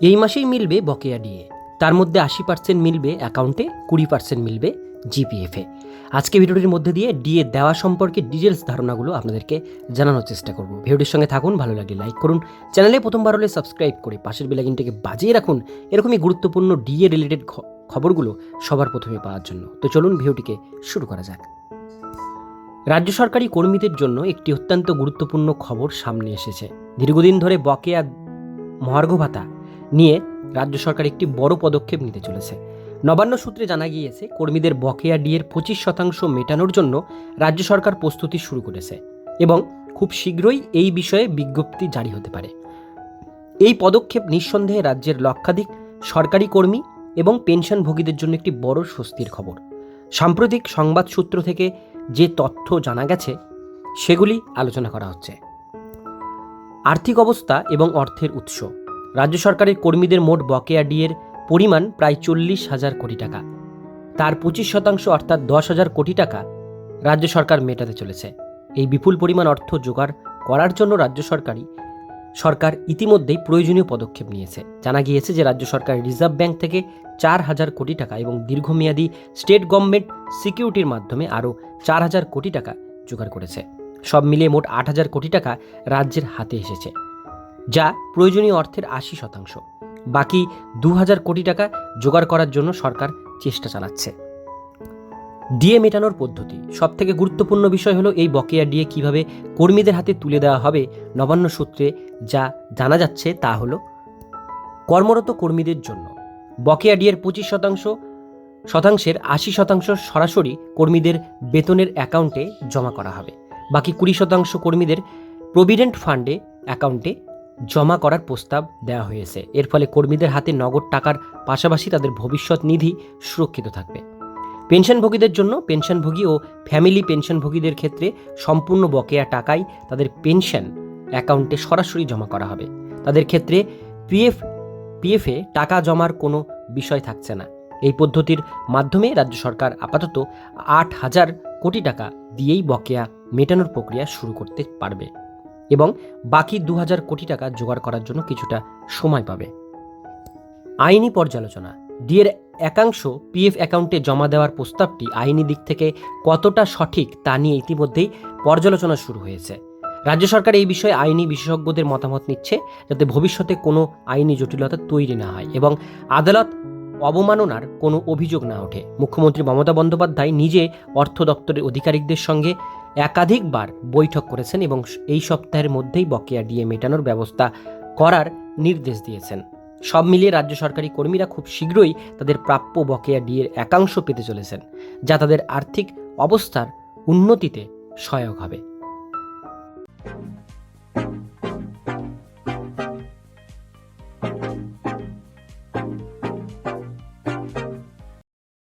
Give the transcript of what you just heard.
এই মাসেই মিলবে বকেয়া ডিএ। তার মধ্যে আশি পার্সেন্ট মিলবে অ্যাকাউন্টে কুড়ি পার্সেন্ট মিলবে জিপিএফে আজকে ভিডিওটির মধ্যে দিয়ে ডিএ দেওয়া সম্পর্কে ডিটেলস ধারণাগুলো আপনাদেরকে জানানোর চেষ্টা করব। ভিডিওটির সঙ্গে থাকুন, ভালো লাগলে লাইক করুন। চ্যানেলে প্রথমবার হলে সাবস্ক্রাইব করে পাশের বেলাকিনটাকে বাজিয়ে রাখুন। এরকমই গুরুত্বপূর্ণ ডিএ রিলেটেড খবরগুলো সবার প্রথমে পাওয়ার জন্য। তো চলুন ভিডিওটিকে শুরু করা যাক। রাজ্য সরকারি কর্মীদের জন্য একটি অত্যন্ত গুরুত্বপূর্ণ খবর সামনে এসেছে। দীর্ঘদিন ধরে বকেয়া মহার্ঘ ভাতা নিয়ে রাজ্য সরকার একটি বড় পদক্ষেপ নিতে চলেছে। নবান্ন সূত্রে জানা গিয়েছে, কর্মীদের বকেয়া ডিয়ের পঁচিশ শতাংশ মেটানোর জন্য রাজ্য সরকার প্রস্তুতি শুরু করেছে এবং খুব শীঘ্রই এই বিষয়ে বিজ্ঞপ্তি জারি হতে পারে। এই পদক্ষেপ নিঃসন্দেহে রাজ্যের লক্ষাধিক সরকারি কর্মী এবং পেনশনভোগীদের জন্য একটি বড় স্বস্তির খবর। সাম্প্রতিক সংবাদ সূত্র থেকে যে তথ্য জানা গেছে, সেগুলি আলোচনা করা হচ্ছে। আর্থিক অবস্থা এবং অর্থের উৎস। রাজ্য সরকারের কর্মীদের মোট বকেয়া ডিয়ের পরিমাণ প্রায় চল্লিশ হাজার কোটি টাকা। তার পঁচিশ শতাংশ অর্থাৎ দশ হাজার কোটি টাকা রাজ্য সরকার মেটাতে চলেছে। এই বিপুল পরিমাণ অর্থ জোগাড় করার জন্য রাজ্য সরকারই, সরকার ইতিমধ্যেই প্রয়োজনীয় পদক্ষেপ নিয়েছে। জানা গিয়েছে যে রাজ্য সরকার রিজার্ভ ব্যাংক থেকে চার হাজার কোটি টাকা এবং দীর্ঘমেয়াদী স্টেট গভর্নমেন্ট সিকিউরিটির মাধ্যমে আরও চার হাজার কোটি টাকা জোগাড় করেছে। সব মিলিয়ে মোট আট হাজার কোটি টাকা রাজ্যের হাতে এসেছে। যা প্রয়োজনীয় অর্থের আশি শতাংশ। বাকি দু হাজার কোটি টাকা জোগাড় করার জন্য সরকার চেষ্টা চালাচ্ছে। ডিএ মেটানোর পদ্ধতি। সবথেকে গুরুত্বপূর্ণ বিষয় হলো এই বকেয়া ডিএ কীভাবে কর্মীদের হাতে তুলে দেওয়া হবে নবান্ন সূত্রে যা জানা যাচ্ছে তা হলো, কর্মরত কর্মীদের জন্য। বকেয়া ডিএর পঁচিশ শতাংশ শতাংশের আশি শতাংশ সরাসরি কর্মীদের বেতনের অ্যাকাউন্টে জমা করা হবে। বাকি কুড়ি শতাংশ কর্মীদের প্রভিডেন্ট ফান্ডে অ্যাকাউন্টে জমা করার প্রস্তাব দেওয়া হয়েছে। এর ফলে কর্মীদের হাতে নগদ টাকার পাশাপাশি তাদের ভবিষ্যৎ নিধি সুরক্ষিত থাকবে। পেনশনভোগীদের জন্য পেনশনভোগী ও ফ্যামিলি পেনশনভোগীদের ক্ষেত্রে সম্পূর্ণ বকেয়া টাকাই তাদের পেনশন অ্যাকাউন্টে সরাসরি জমা করা হবে। তাদের ক্ষেত্রে পিএফ, পিএফে টাকা জমার কোনো বিষয় থাকছে না। এই পদ্ধতির মাধ্যমে রাজ্য সরকার আপাতত আট হাজার কোটি টাকা দিয়েই বকেয়া মেটানোর প্রক্রিয়া শুরু করতে পারবে। এবং বাকি দু হাজার কোটি টাকা জোগাড় করার জন্য কিছুটা সময় পাবে। আইনি পর্যালোচনা। ডিএর একাংশ পিএফ অ্যাকাউন্টে জমা দেওয়ার প্রস্তাবটি আইনি দিক থেকে কতটা সঠিক তা নিয়ে ইতিমধ্যেই পর্যালোচনা শুরু হয়েছে। রাজ্য সরকার এই বিষয়ে আইনি বিশেষজ্ঞদের মতামত নিচ্ছে যাতে ভবিষ্যতে কোনো আইনি জটিলতা তৈরি না হয় এবং আদালত অবমাননার কোনো অভিযোগ না ওঠে। মুখ্যমন্ত্রী মমতা বন্দ্যোপাধ্যায় নিজে অর্থ দপ্তরের অধিকারিকদের সঙ্গে একাধিকবার বৈঠক করেছেন এবং এই সপ্তাহের মধ্যেই বকেয়া ডিএ মেটানোর ব্যবস্থা করার নির্দেশ দিয়েছেন। সব মিলিয়ে রাজ্য সরকারি কর্মীরা খুব শীঘ্রই তাদের প্রাপ্য বকেয়া ডিএর একাংশ পেতে চলেছেন, যা তাদের আর্থিক অবস্থার উন্নতিতে সহায়ক হবে।